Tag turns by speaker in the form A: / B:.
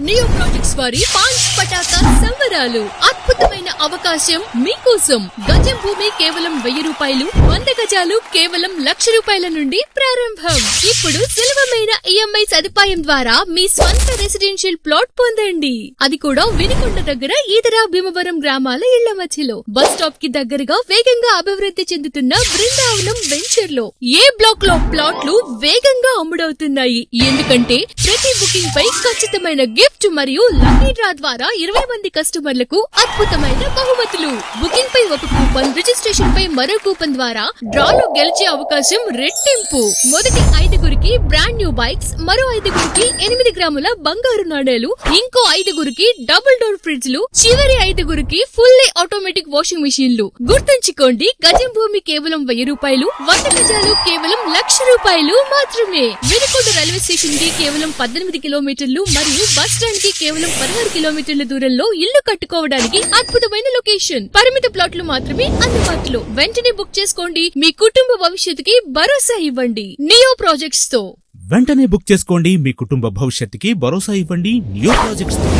A: Neo projects వారి పాంచ్ పటాకా సంబరాలు. అద్భుతమైన అవకాశం మీకోసం. గజం భూమి కేవలం వెయ్యి రూపాయలు వంద గజాలు కేవలం లక్ష రూపాయల నుండి ప్రారంభం. ఇప్పుడు సులభమైన ఈఎంఐ సదుపాయం ద్వారా మీ స్వంత రెసిడెన్షియల్ ప్లాట్ పొందండి. అది కూడా వినికొండ దగ్గర ఈదరా భీమవరం గ్రామాల ఇళ్ళ మధ్యలో. బస్ స్టాప్కి దగ్గరగా వేగంగా అభివృద్ధి చెందుతున్న బృందావనం వెంచర్లో ఏ బ్లాక్లో ప్లాట్లు వేగంగా అమ్ముడవుతున్నాయి? ఎందుకంటే ప్రతి బుకింగ్ పై ఖచ్చితమైన గిఫ్ట్ మరియు లక్కీ డ్రా ద్వారా ఇరవై మంది కస్టమర్లకు అద్భుతమైన బహుమతులు. బుకింగ్ పై ఒక కూపన్ రిజిస్ట్రేషన్ పై మరో కూపన్ ద్వారా డ్రాలో గెలిచే అవకాశం రెట్టింపు. మొదటి ఐదుగురికి బ్రాండ్ న్యూ బైక్స్ మరో ఐదుగురికి ఎనిమిది గ్రాముల బంగారు నాణేలు ఇంకో ఐదుగురికి డబుల్ డోర్ ఫ్రిడ్జ్లు చివరి ఐదుగురికి ఫుల్లీ ఆటోమేటిక్ వాషింగ్ మిషన్లు గుర్తుంచుకోండి గజం భూమి కేవలం వెయ్యి రూపాయలు వంద గజాలు కేవలం లక్ష రూపాయలు మాత్రమే. వినుకొండ రైల్వే స్టేషన్కి కేవలం పద్దెనిమిది కిలోమీటర్లు మరియు బస్ స్టాండ్కి కేవలం పదహారు కిలోమీటర్ల దూరంలో ఇల్లు కట్టుకోవడానికి అద్భుతమైన లొకేషన్. పరిమిత ప్లాట్లు మాత్రమే అందుబాటులో. వెంటనే బుక్ చేసుకోండి మీ కుటుంబ భవిష్యత్తుకి భరోసా ఇవ్వండి. నియో ప్రాజెక్ట్స్తో
B: వెంటనే బుక్ చేసుకోండి మీ కుటుంబ భవిష్యత్తుకి భరోసా ఇవ్వండి. న్యూ ప్రాజెక్ట్స్తో